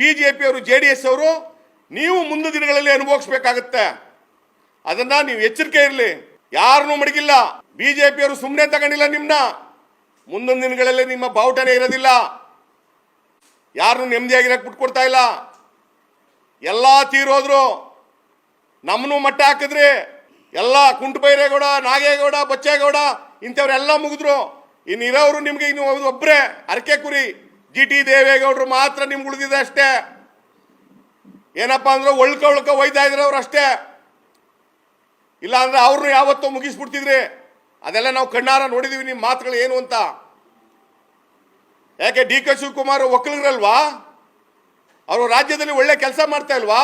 B J ಪಿಯವರು J D S ಅವರು ನೀವು ಮುಂದಿನ ದಿನಗಳಲ್ಲಿ ಅನುಭವಿಸ್ಬೇಕಾಗತ್ತೆ. ಅದನ್ನ ನೀವು ಎಚ್ಚರಿಕೆ ಇರಲಿ. ಯಾರನ್ನೂ ಮಡಗಿಲ್ಲ. ಬಿ ಜೆ ಪಿಯವರು ಸುಮ್ಮನೆ ತಗೊಂಡಿಲ್ಲ ನಿಮ್ಮನ್ನ ಮುಂದಿನ ದಿನಗಳಲ್ಲಿ ನಿಮ್ಮ ಬಾವುಟನೇ ಇರೋದಿಲ್ಲ. ಯಾರನ್ನು ನೆಮ್ಮದಿಯಾಗಿರಕ್ಕೆ ಬಿಟ್ಕೊಡ್ತಾ ಇಲ್ಲ. ಎಲ್ಲ ತೀರೋದ್ರು. ನಮ್ಮನ್ನು ಮಟ್ಟ ಹಾಕಿದ್ರಿ ಎಲ್ಲ ಕುಂಟುಬೈರೇಗೌಡ, ನಾಗೇಗೌಡ, ಬಚ್ಚೇಗೌಡ ಇಂಥವ್ರೆಲ್ಲ ಮುಗಿದ್ರು. ಇನ್ನು ನಿಮಗೆ ನಿಮ್ಗೆ ಇನ್ನು ಒಬ್ಬರೇ ಅರಕೆ ಕುರಿ ಜಿ ಟಿ ದೇವೇಗೌಡರು ಮಾತ್ರ ನಿಮ್ಗೆ ಉಳಿದಿದೆ ಅಷ್ಟೇ. ಏನಪ್ಪ ಅಂದ್ರೆ ಒಳ್ಕ ಒಳ್ಕ ಒಯ್ತಾ ಇದ್ರು ಅವ್ರು ಅಷ್ಟೇ. ಇಲ್ಲ ಅಂದ್ರೆ ಅವ್ರನ್ನ ಯಾವತ್ತೂ ಮುಗಿಸ್ಬಿಡ್ತಿದ್ರಿ. ಅದೆಲ್ಲ ನಾವು ಕಣ್ಣಾರ ನೋಡಿದೀವಿ ನಿಮ್ಮ ಮಾತುಗಳು ಏನು ಅಂತ. ಯಾಕೆ ಡಿ ಕೆ ಶಿವಕುಮಾರ್ ಒಕ್ಕಲಿಗರಲ್ವಾ? ಅವರು ರಾಜ್ಯದಲ್ಲಿ ಒಳ್ಳೆ ಕೆಲಸ ಮಾಡ್ತಾ ಇಲ್ವಾ?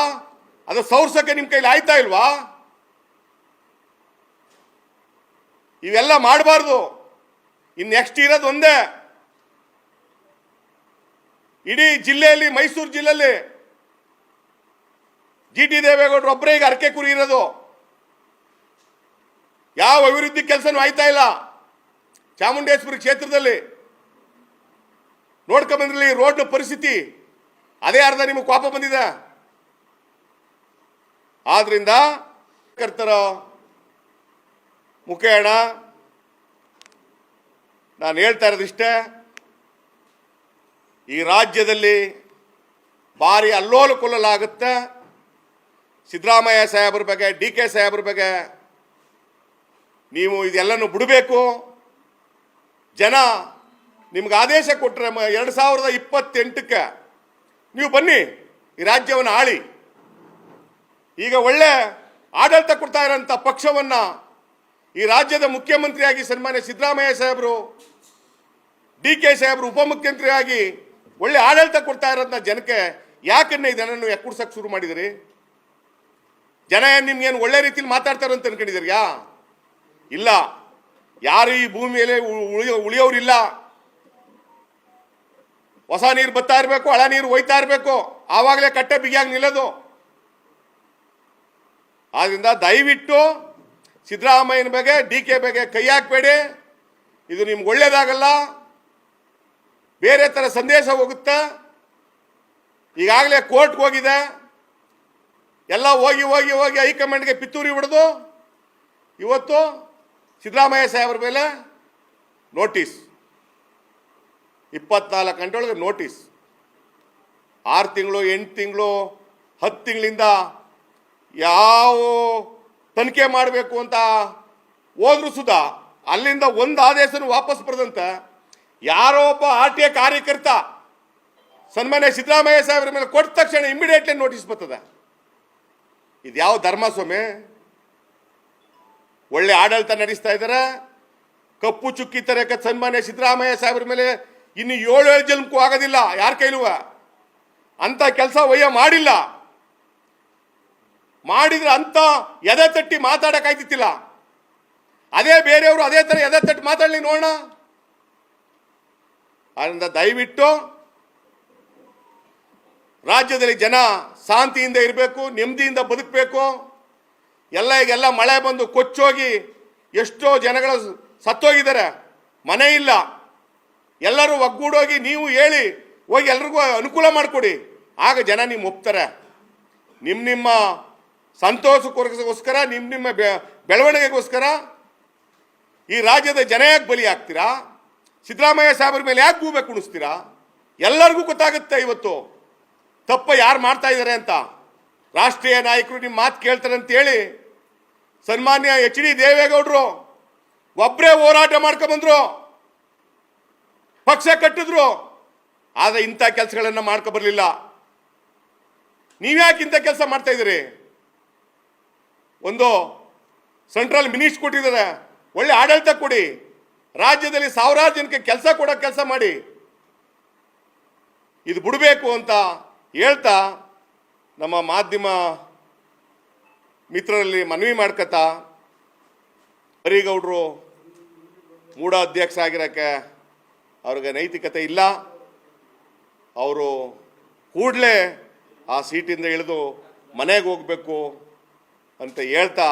ಅದು ಸೌರ್ಸಕ್ಕೆ ನಿಮ್ಮ ಕೈಲಿ ಆಯ್ತಾ ಇಲ್ವಾ? ಇವೆಲ್ಲ ಮಾಡಬಾರ್ದು. ಇನ್ನು ನೆಕ್ಸ್ಟ್ ಇರೋದು ಒಂದೇ. ಇಡೀ ಜಿಲ್ಲೆಯಲ್ಲಿ, ಮೈಸೂರು ಜಿಲ್ಲೆಯಲ್ಲಿ ಜಿ ಟಿ ದೇವೇಗೌಡರು ಒಬ್ಬರೇ ಈಗ ಅರಕೆ ಕುರಿ ಇರೋದು. ಯಾವ ಅಭಿವೃದ್ಧಿ ಕೆಲಸನೂ ಆಯ್ತಾ ಇಲ್ಲ. ಚಾಮುಂಡೇಶ್ವರಿ ಕ್ಷೇತ್ರದಲ್ಲಿ ನೋಡ್ಕೊಂಬಂದ್ರಲ್ಲಿ ರೋಡ್ ಪರಿಸ್ಥಿತಿ ಅದೇ ಅರ್ಧ ನಿಮಗೆ ಕೋಪ ಬಂದಿದೆ. ಆದ್ರಿಂದ ಕರ್ತರ ಮುಖೇಣ ನಾನು ಹೇಳ್ತಾ ಇರೋದಿಷ್ಟೇ ಈ ರಾಜ್ಯದಲ್ಲಿ ಭಾರಿ ಅಲ್ಲೋಲ ಕೊಲ್ಲಲಾಗುತ್ತೆ. ಸಿದ್ದರಾಮಯ್ಯ ಸಾಹೇಬ್ರ ಬಗ್ಗೆ ಡಿ ಕೆ ಸಾಹೇಬ್ರ ಬಗ್ಗೆ ನೀವು ಇದೆಲ್ಲನೂ ಬಿಡಬೇಕು. ಜನ ನಿಮ್ಗೆ ಆದೇಶ ಕೊಟ್ಟರೆ ಎರಡು ಸಾವಿರದ ಇಪ್ಪತ್ತೆಂಟಕ್ಕೆ ನೀವು ಬನ್ನಿ, ಈ ರಾಜ್ಯವನ್ನು ಆಳಿ. ಈಗ ಒಳ್ಳೆ ಆಡಳಿತ ಕೊಡ್ತಾ ಇರೋಂಥ ಪಕ್ಷವನ್ನು ಈ ರಾಜ್ಯದ ಮುಖ್ಯಮಂತ್ರಿಯಾಗಿ ಸನ್ಮಾನ್ಯ ಸಿದ್ದರಾಮಯ್ಯ ಸಾಹೇಬರು ಡಿ ಕೆ ಸಾಹೇಬರು ಉಪಮುಖ್ಯಮಂತ್ರಿಯಾಗಿ ಒಳ್ಳೆ ಆಡಳಿತ ಕೊಡ್ತಾ ಇರೋಂಥ ಜನಕ್ಕೆ ಯಾಕನ್ನ ಇದನ್ನು ಎಕ್ಕುಡ್ಸಕ್ಕೆ ಶುರು ಮಾಡಿದಿರಿ? ಜನ ಏನು ನಿಮ್ಗೇನು ಒಳ್ಳೆ ರೀತಿಲಿ ಮಾತಾಡ್ತಾರೆ ಅಂತ ಅನ್ಕೊಂಡಿದ್ದೀರಿಯಾ ಇಲ್ಲ. ಯಾರು ಈ ಭೂಮಿಯಲ್ಲಿ ಉಳಿಯೋ, ಉಳಿಯೋರಿಲ್ಲ. ಹೊಸ ನೀರು ಬತ್ತಾ ಇರಬೇಕು, ಹಳ ನೀರು ಒಯ್ತಾ ಇರಬೇಕು. ಆವಾಗಲೇ ಕಟ್ಟೆ ಬಿಗಿಯಾಗಿ ನಿಲ್ಲೋದು. ಆದ್ರಿಂದ ದಯವಿಟ್ಟು ಸಿದ್ದರಾಮಯ್ಯನ ಬಗ್ಗೆ, ಡಿ ಕೆ ಬಗ್ಗೆ ಕೈ ಹಾಕಬೇಡಿ. ಇದು ನಿಮ್ಗೆ ಒಳ್ಳೇದಾಗಲ್ಲ. ಬೇರೆ ಥರ ಸಂದೇಶ ಹೋಗುತ್ತಾ? ಈಗಾಗಲೇ ಕೋರ್ಟ್ಗೆ ಹೋಗಿದೆ ಎಲ್ಲ ಹೋಗಿ ಹೋಗಿ ಹೋಗಿ ಹೈಕಮಾಂಡ್ಗೆ ಪಿತ್ತೂರಿ ಹೊಡೆದು, ಇವತ್ತು ಸಿದ್ದರಾಮಯ್ಯ ಸಾಹೇಬ್ರ ಮೇಲೆ ನೋಟಿಸ್. ಇಪ್ಪತ್ನಾಲ್ಕು ಗಂಟೆ ಒಳಗೆ ನೋಟಿಸ್. ಆರು ತಿಂಗಳು, ಎಂಟು ತಿಂಗಳು, ಹತ್ತು ತಿಂಗಳಿಂದ ಯಾವ ತನಿಖೆ ಮಾಡಬೇಕು ಅಂತ ಹೋದ್ರು ಸುಧಾ ಅಲ್ಲಿಂದ ಒಂದು ಆದೇಶನೂ ವಾಪಸ್ ಬರದಂತೆ ಯಾರೋ ಒಬ್ಬ ಆರ್ ಟಿ ಐ ಕಾರ್ಯಕರ್ತ ಸನ್ಮಾನ್ಯ ಸಿದ್ದರಾಮಯ್ಯ ಸಾಹೇಬ್ರ ಮೇಲೆ ಕೊಟ್ಟ ತಕ್ಷಣ ಇಮಿಡಿಯೇಟ್ಲಿ ನೋಟಿಸ್ ಬರ್ತದೆ. ಇದು ಯಾವ ಧರ್ಮ ಸ್ವಾಮಿ ಒಳ್ಳೆ ಆಡಳಿತ ನಡೆಸ್ತಾ ಇದ್ದಾರೆ ಕಪ್ಪು ಚುಕ್ಕಿ ತರಕ ಸನ್ಮಾನ್ಯ ಸಿದ್ದರಾಮಯ್ಯ ಸಾಹೇಬ್ರ ಮೇಲೆ ಇನ್ನು ಏಳು ಏಳು ಜನ್ಮಕ್ಕೂ ಆಗೋದಿಲ್ಲ. ಯಾರ ಕೈಲುವ ಅಂತ ಕೆಲಸ ವಯ್ಯ ಮಾಡಿಲ್ಲ. ಮಾಡಿದ್ರೆ ಅಂತ ಎದೆ ತಟ್ಟಿ ಮಾತಾಡಕ್ಕಾಯ್ತಿತ್ತಿಲ್ಲ ಅದೇ ಬೇರೆಯವರು ಅದೇ ಥರ ಎದೆ ತಟ್ಟಿ ಮಾತಾಡಲಿ ನೋಡೋಣ. ಅದರಿಂದ ದಯವಿಟ್ಟು ರಾಜ್ಯದಲ್ಲಿ ಜನ ಶಾಂತಿಯಿಂದ ಇರಬೇಕು, ನೆಮ್ಮದಿಯಿಂದ ಬದುಕಬೇಕು. ಎಲ್ಲ ಈಗೆಲ್ಲ ಮಳೆ ಬಂದು ಕೊಚ್ಚೋಗಿ ಎಷ್ಟೋ ಜನಗಳು ಸತ್ತೋಗಿದ್ದಾರೆ. ಮನೆ ಇಲ್ಲ. ಎಲ್ಲರೂ ಒಗ್ಗೂಡೋಗಿ ನೀವು ಹೇಳಿ, ಹೋಗಿ ಎಲ್ರಿಗೂ ಅನುಕೂಲ ಮಾಡಿಕೊಡಿ. ಆಗ ಜನ ನಿಮ್ಮ ಒಪ್ತಾರೆ. ನಿಮ್ಮ ನಿಮ್ಮ ಸಂತೋಷಕ್ಕೋಸ್ಕರ ನಿಮ್ಮ ನಿಮ್ಮ ಬೆಳವಣಿಗೆಗೋಸ್ಕರ ಈ ರಾಜ್ಯದ ಜನ ಯಾಕೆ ಬಲಿ ಆಗ್ತೀರಾ ಸಿದ್ದರಾಮಯ್ಯ ಸಾಹೇಬ್ರ ಮೇಲೆ ಯಾಕೆ ಗೂಬೆ ಕುಣಿಸ್ತೀರಾ? ಎಲ್ಲರಿಗೂ ಗೊತ್ತಾಗುತ್ತೆ ಇವತ್ತು. ತಪ್ಪ ಯಾರು ಮಾಡ್ತಾ ಇದ್ದಾರೆ ಅಂತ. ರಾಷ್ಟ್ರೀಯ ನಾಯಕರು ನಿಮ್ಮ ಮಾತು ಕೇಳ್ತಾರೆ ಅಂತೇಳಿ ಸನ್ಮಾನ್ಯ ಎಚ್ ಡಿ ದೇವೇಗೌಡರು ಒಬ್ಬರೇ ಹೋರಾಟ ಮಾಡ್ಕೊಂಬಂದ್ರು ಪಕ್ಷ ಕಟ್ಟಿದ್ರು. ಆದರೆ ಇಂಥ ಕೆಲಸಗಳನ್ನು ಮಾಡ್ಕೊ ಬರಲಿಲ್ಲ. ನೀವ್ಯಾಕೆ ಇಂಥ ಕೆಲಸ ಮಾಡ್ತಾ ಇದ್ದೀರಿ? ಒಂದು ಸೆಂಟ್ರಲ್ ಮಿನಿಸ್ಟ್ ಕೊಟ್ಟಿದ್ದಾರೆ. ಒಳ್ಳೆ ಆಡಳಿತ ಕೊಡಿ. ರಾಜ್ಯದಲ್ಲಿ ಸಾವಿರಾರು ಜನಕ್ಕೆ ಕೆಲಸ ಕೊಡೋ ಕೆಲಸ ಮಾಡಿ. ಇದು ಬಿಡಬೇಕು ಅಂತ ಹೇಳ್ತಾ ನಮ್ಮ ಮಾಧ್ಯಮ ಮಿತ್ರರಲ್ಲಿ ಮನವಿ ಮಾಡ್ಕತಾ ಹರಿಗೌಡರು ಮೂಢ ಅಧ್ಯಕ್ಷ ಆಗಿರೋಕ್ಕೆ ಅವ್ರಿಗೆ ನೈತಿಕತೆ ಇಲ್ಲ. ಅವರು ಕೂಡಲೇ ಆ ಸೀಟಿಂದ ಇಳಿದು ಮನೆಗೆ ಹೋಗಬೇಕು ಅಂತ ಹೇಳ್ತಾ